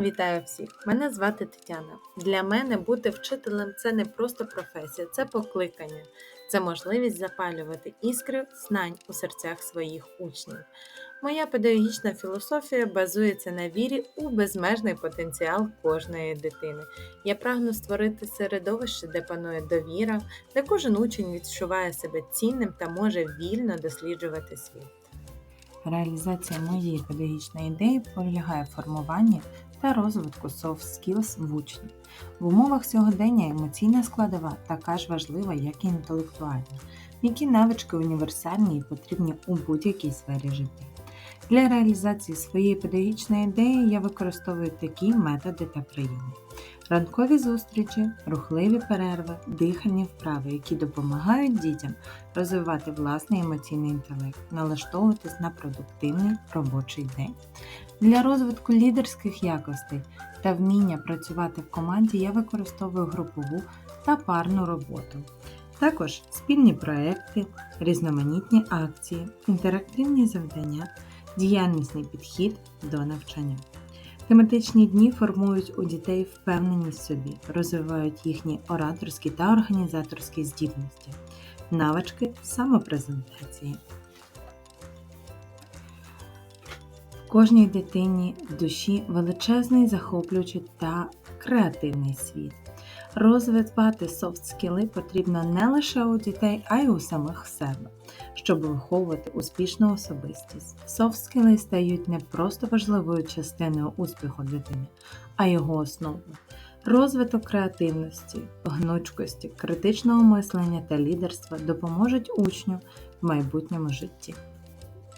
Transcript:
Вітаю всіх! Мене звати Тетяна. Для мене бути вчителем це не просто професія, це покликання, це можливість запалювати іскри знань у серцях своїх учнів. Моя педагогічна філософія базується на вірі у безмежний потенціал кожної дитини. Я прагну створити середовище, де панує довіра, де кожен учень відчуває себе цінним та може вільно досліджувати світ. Реалізація моєї педагогічної ідеї полягає в формуванні та розвитку soft skills в учнів. В умовах сьогодення емоційна складова така ж важлива, як і інтелектуальна, які навички універсальні і потрібні у будь-якій сфері життя. Для реалізації своєї педагогічної ідеї я використовую такі методи та прийоми. Ранкові зустрічі, рухливі перерви, дихальні вправи, які допомагають дітям розвивати власний емоційний інтелект, налаштовуватись на продуктивний робочий день. Для розвитку лідерських якостей та вміння працювати в команді я використовую групову та парну роботу. Також спільні проекти, різноманітні акції, інтерактивні завдання, діяльнісний підхід до навчання. Тематичні дні формують у дітей впевненість в собі, розвивають їхні ораторські та організаторські здібності, навички самопрезентації. В кожній дитині в душі величезний, захоплюючий та креативний світ. Розвивати софт-скіли потрібно не лише у дітей, а й у самих себе, щоб виховувати успішну особистість. Софт-скіли стають не просто важливою частиною успіху дитини, а його основою. Розвиток креативності, гнучкості, критичного мислення та лідерства допоможуть учню в майбутньому житті.